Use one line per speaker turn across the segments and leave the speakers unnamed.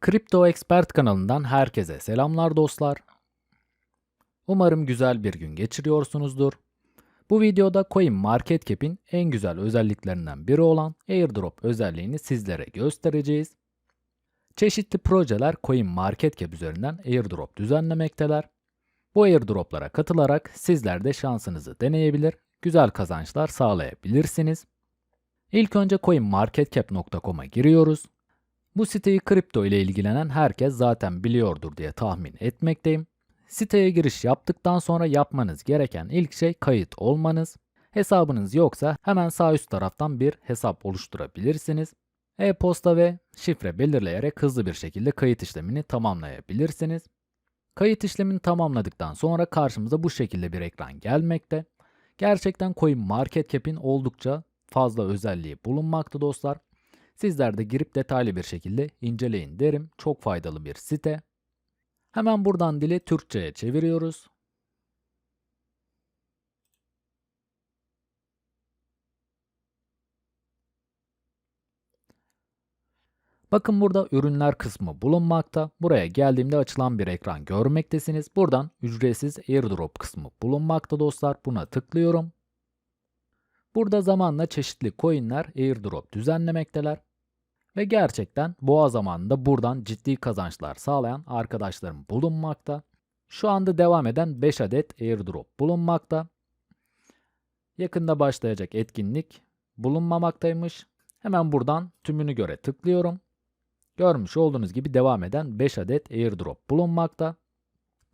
Kripto Expert kanalından herkese selamlar dostlar. Umarım güzel bir gün geçiriyorsunuzdur. Bu videoda CoinMarketCap'in en güzel özelliklerinden biri olan airdrop özelliğini sizlere göstereceğiz. Çeşitli projeler CoinMarketCap üzerinden airdrop düzenlemekteler. Bu airdroplara katılarak sizler de şansınızı deneyebilir, güzel kazançlar sağlayabilirsiniz. İlk önce coinmarketcap.com'a giriyoruz. Bu siteyi kripto ile ilgilenen herkes zaten biliyordur diye tahmin etmekteyim. Siteye giriş yaptıktan sonra yapmanız gereken ilk şey kayıt olmanız. Hesabınız yoksa hemen sağ üst taraftan bir hesap oluşturabilirsiniz. E-posta ve şifre belirleyerek hızlı bir şekilde kayıt işlemini tamamlayabilirsiniz. Kayıt işlemini tamamladıktan sonra karşımıza bu şekilde bir ekran gelmekte. Gerçekten CoinMarketCap'in oldukça fazla özelliği bulunmakta dostlar. Sizler de girip detaylı bir şekilde inceleyin derim. Çok faydalı bir site. Hemen buradan dili Türkçe'ye çeviriyoruz. Bakın burada ürünler kısmı bulunmakta. Buraya geldiğimde açılan bir ekran görmektesiniz. Buradan ücretsiz airdrop kısmı bulunmakta dostlar. Buna tıklıyorum. Burada zamanla çeşitli coinler airdrop düzenlemekteler. Ve gerçekten boğa zamanında buradan ciddi kazançlar sağlayan arkadaşlarım bulunmakta. Şu anda devam eden 5 adet airdrop bulunmakta. Yakında başlayacak etkinlik bulunmamaktaymış. Hemen buradan tümünü göre tıklıyorum. Görmüş olduğunuz gibi devam eden 5 adet airdrop bulunmakta.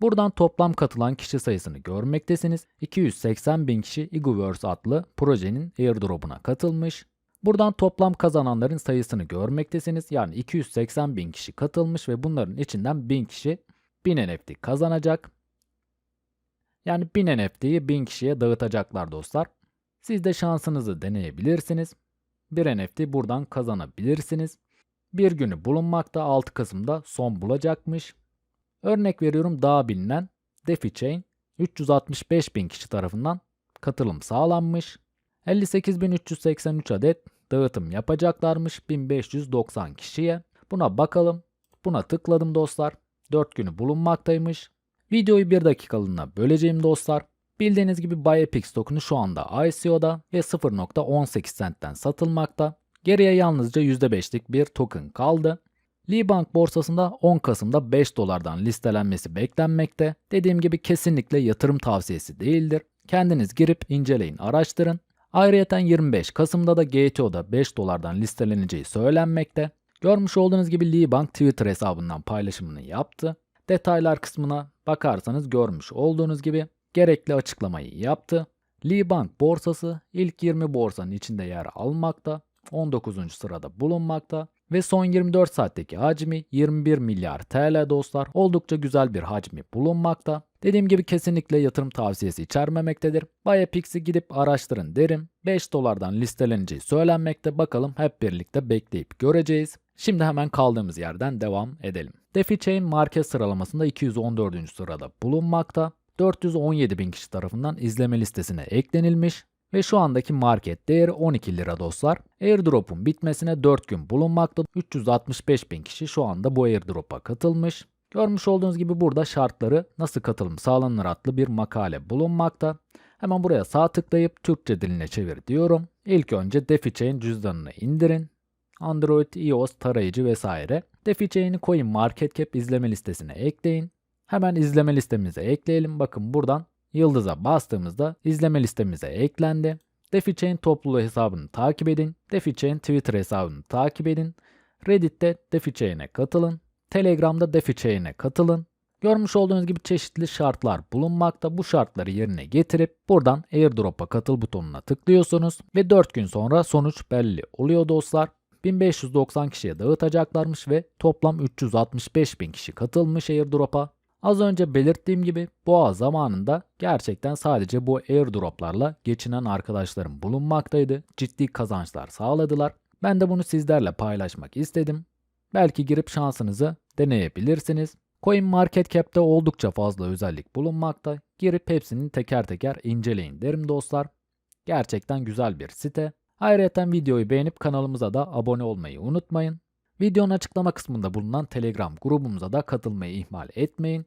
Buradan toplam katılan kişi sayısını görmektesiniz. 280 bin kişi Egoverse adlı projenin airdrop'una katılmış. Buradan toplam kazananların sayısını görmektesiniz. Yani 280 bin kişi katılmış ve bunların içinden 1000 kişi 1000 NFT kazanacak. Yani 1000 NFT'yi 1000 kişiye dağıtacaklar dostlar. Siz de şansınızı deneyebilirsiniz. Bir NFT buradan kazanabilirsiniz. Bir günü bulunmakta 6 Kasım'da son bulacakmış. Örnek veriyorum daha bilinen DeFi 365 bin kişi tarafından katılım sağlanmış. 58.383 adet dağıtım yapacaklarmış 1590 kişiye. Buna bakalım. Buna tıkladım dostlar. 4 günü bulunmaktaymış. Videoyu 1 dakikalığına böleceğim dostlar. Bildiğiniz gibi BuyEpix tokenu şu anda ICO'da ve 0.18 centten satılmakta. Geriye yalnızca %5'lik bir token kaldı. Libank borsasında 10 Kasım'da 5 dolardan listelenmesi beklenmekte. Dediğim gibi kesinlikle yatırım tavsiyesi değildir. Kendiniz girip inceleyin, araştırın. Ayrıca 25 Kasım'da da GTO'da 5 dolardan listeleneceği söylenmekte. Görmüş olduğunuz gibi Libank Twitter hesabından paylaşımını yaptı. Detaylar kısmına bakarsanız görmüş olduğunuz gibi gerekli açıklamayı yaptı. Libank borsası ilk 20 borsanın içinde yer almakta. 19. sırada bulunmakta ve son 24 saatteki hacmi 21 milyar TL dostlar. Oldukça güzel bir hacmi bulunmakta. Dediğim gibi kesinlikle yatırım tavsiyesi içermemektedir. Buyapix'i gidip araştırın derim. 5 dolardan listeleneceği söylenmekte. Bakalım hep birlikte bekleyip göreceğiz. Şimdi hemen kaldığımız yerden devam edelim. DeFi market sıralamasında 214. sırada bulunmakta. 417 bin kişi tarafından izleme listesine eklenilmiş ve şu andaki market değeri 12 lira dostlar. Airdrop'un bitmesine 4 gün bulunmakta. 365 bin kişi şu anda bu airdrop'a katılmış. Görmüş olduğunuz gibi burada şartları nasıl katılım sağlanır adlı bir makale bulunmakta. Hemen buraya sağ tıklayıp Türkçe diline çevir diyorum. İlk önce DeFi cüzdanını indirin. Android, iOS tarayıcı vesaire. DeFi Coin Market Cap izleme listesine ekleyin. Hemen izleme listemize ekleyelim. Bakın buradan Yıldıza bastığımızda izleme listemize eklendi. DeFiChain topluluğu hesabını takip edin. DeFiChain Twitter hesabını takip edin. Reddit'te DeFiChain'e katılın. Telegram'da DeFiChain'e katılın. Görmüş olduğunuz gibi çeşitli şartlar bulunmakta. Bu şartları yerine getirip buradan airdrop'a katıl butonuna tıklıyorsunuz ve 4 gün sonra sonuç belli oluyor dostlar. 1590 kişiye dağıtacaklarmış ve toplam 365 bin kişi katılmış airdrop'a. Az önce belirttiğim gibi boğa zamanında gerçekten sadece bu airdroplarla geçinen arkadaşlarım bulunmaktaydı. Ciddi kazançlar sağladılar. Ben de bunu sizlerle paylaşmak istedim. Belki girip şansınızı deneyebilirsiniz. Coin Market Cap'te oldukça fazla özellik bulunmakta. Girip hepsini teker teker inceleyin derim dostlar. Gerçekten güzel bir site. Ayrıca videoyu beğenip kanalımıza da abone olmayı unutmayın. Videonun açıklama kısmında bulunan Telegram grubumuza da katılmayı ihmal etmeyin.